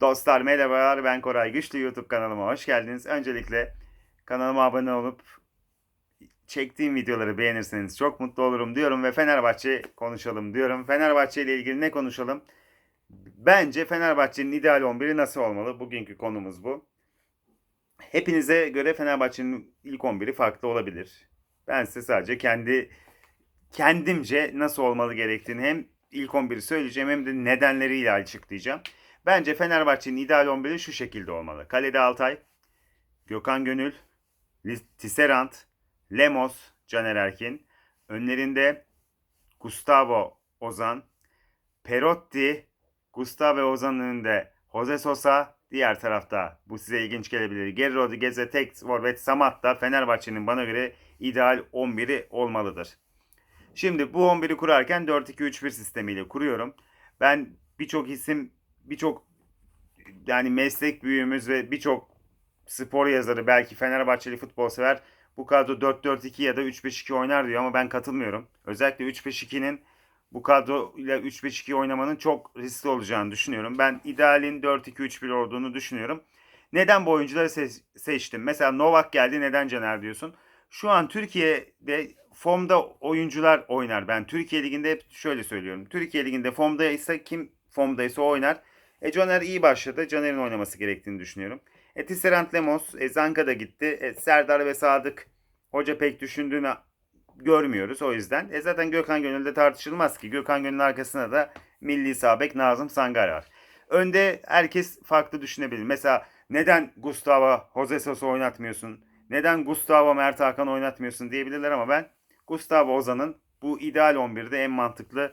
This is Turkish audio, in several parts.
Dostlar merhabalar ben Koray Güçlü YouTube kanalıma hoş geldiniz. Öncelikle kanalıma abone olup çektiğim videoları beğenirseniz çok mutlu olurum diyorum ve Fenerbahçe konuşalım diyorum. Fenerbahçe ile ilgili ne konuşalım? Bence Fenerbahçe'nin ideal 11'i nasıl olmalı? Bugünkü konumuz bu. Hepinize göre Fenerbahçe'nin ilk 11'i farklı olabilir. Ben size sadece kendi kendimce nasıl olmalı gerektiğini hem ilk 11'i söyleyeceğim hem de nedenleriyle açıklayacağım. Bence Fenerbahçe'nin ideal 11'i şu şekilde olmalı. Kalede Altay, Gökhan Gönül, Tisserand, Lemos, Caner Erkin. Önlerinde Gustavo Ozan, Perotti, Gustavo Ozan'ın önünde Jose Sosa, diğer tarafta bu size ilginç gelebilir. Geri Rodriguez'e tek forvet Samat da Fenerbahçe'nin bana göre ideal 11'i olmalıdır. Şimdi bu 11'i kurarken 4-2-3-1 sistemiyle kuruyorum. Ben birçok isim, birçok yani meslek büyüğümüz ve birçok spor yazarı belki Fenerbahçeli futbol sever bu kadro 4-4-2 ya da 3-5-2 oynar diyor ama ben katılmıyorum. Özellikle 3-5-2'nin bu kadro ile 3-5-2 oynamanın çok riskli olacağını düşünüyorum. Ben idealin 4-2-3-1 olduğunu düşünüyorum. Neden bu oyuncuları se- seçtim? Mesela Novak geldi neden Caner diyorsun? Şu an Türkiye'de formda oyuncular oynar. Ben Türkiye Ligi'nde hep şöyle söylüyorum. Türkiye Ligi'nde formda ise kim formdaysa oynar. E Caner iyi başladı. Caner'in oynaması gerektiğini düşünüyorum. E Tisserand Lemos, e, Zanka da gitti. E, Serdar ve Sadık hoca pek düşündüğünü görmüyoruz o yüzden. E zaten Gökhan Gönül'de tartışılmaz ki. Gökhan Gönül'ün arkasında da milli sabek Nazım Sangar var. Önde herkes farklı düşünebilir. Mesela neden Gustavo Jose Sosa oynatmıyorsun? Neden Gustavo Mert Hakan oynatmıyorsun diyebilirler ama ben Gustavo Ozan'ın bu ideal 11'de en mantıklı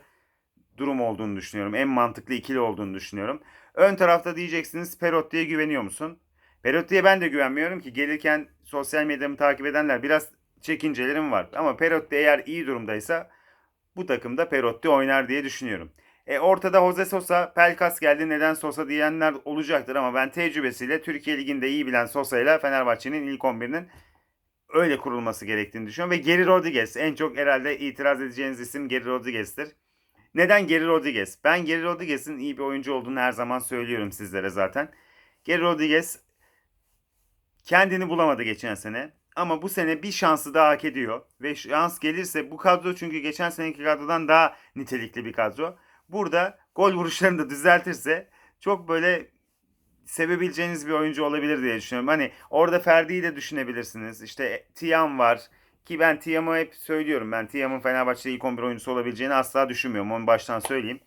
durum olduğunu düşünüyorum. En mantıklı ikili olduğunu düşünüyorum. Ön tarafta diyeceksiniz Perotti'ye güveniyor musun? Perotti'ye ben de güvenmiyorum ki gelirken sosyal medyamı takip edenler biraz çekincelerim var. Ama Perotti eğer iyi durumdaysa bu takımda Perotti oynar diye düşünüyorum. E ortada Jose Sosa, Pelkas geldi neden Sosa diyenler olacaktır ama ben tecrübesiyle Türkiye Ligi'nde iyi bilen Sosa ile Fenerbahçe'nin ilk 11'inin öyle kurulması gerektiğini düşünüyorum. Ve Geri Rodriguez en çok herhalde itiraz edeceğiniz isim Geri Rodriguez'tir. Neden Geri Rodriguez? Ben Geri Rodriguez'in iyi bir oyuncu olduğunu her zaman söylüyorum sizlere zaten. Geri Rodriguez kendini bulamadı geçen sene. Ama bu sene bir şansı daha hak ediyor. Ve şans gelirse bu kadro çünkü geçen seneki kadrodan daha nitelikli bir kadro. Burada gol vuruşlarını da düzeltirse çok böyle sevebileceğiniz bir oyuncu olabilir diye düşünüyorum. Hani orada Ferdi'yi de düşünebilirsiniz. İşte Tiam var. Ki ben Tiam'ı hep söylüyorum. Ben Tiam'ın Fenerbahçe'de ilk 11 oyuncusu olabileceğini asla düşünmüyorum. Onu baştan söyleyeyim.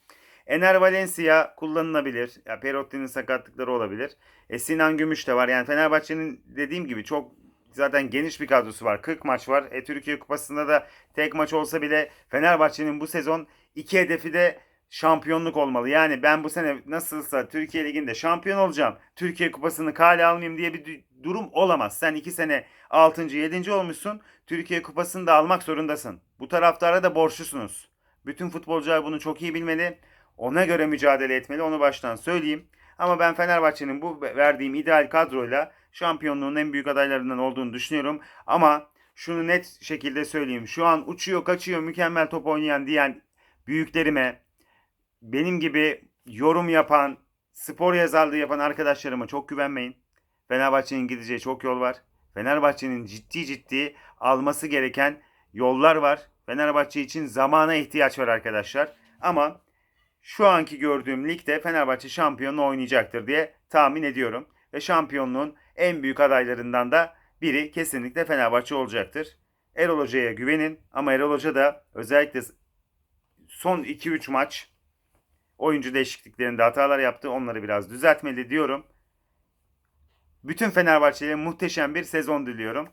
Ener Valencia kullanılabilir. Ya Perotti'nin sakatlıkları olabilir. E Sinan Gümüş de var. Yani Fenerbahçe'nin dediğim gibi çok zaten geniş bir kadrosu var. 40 maç var. E Türkiye Kupası'nda da tek maç olsa bile Fenerbahçe'nin bu sezon iki hedefi de şampiyonluk olmalı. Yani ben bu sene nasılsa Türkiye Ligi'nde şampiyon olacağım. Türkiye Kupası'nı kale almayayım diye bir durum olamaz. Sen iki sene 6. 7. olmuşsun. Türkiye Kupası'nı da almak zorundasın. Bu taraftara da borçlusunuz. Bütün futbolcular bunu çok iyi bilmeli. Ona göre mücadele etmeli. Onu baştan söyleyeyim. Ama ben Fenerbahçe'nin bu verdiğim ideal kadroyla şampiyonluğun en büyük adaylarından olduğunu düşünüyorum. Ama şunu net şekilde söyleyeyim. Şu an uçuyor, kaçıyor, mükemmel top oynayan diyen büyüklerime, benim gibi yorum yapan, spor yazarlığı yapan arkadaşlarıma çok güvenmeyin. Fenerbahçe'nin gideceği çok yol var. Fenerbahçe'nin ciddi ciddi alması gereken yollar var. Fenerbahçe için zamana ihtiyaç var arkadaşlar. Ama şu anki gördüğüm ligde Fenerbahçe şampiyonu oynayacaktır diye tahmin ediyorum. Ve şampiyonluğun en büyük adaylarından da biri kesinlikle Fenerbahçe olacaktır. Erol Hoca'ya güvenin ama Erol Hoca da özellikle son 2-3 maç oyuncu değişikliklerinde hatalar yaptı. Onları biraz düzeltmeli diyorum. Bütün Fenerbahçe'ye muhteşem bir sezon diliyorum.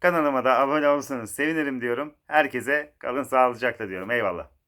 Kanalıma da abone olursanız sevinirim diyorum. Herkese kalın sağlıcakla diyorum. Eyvallah.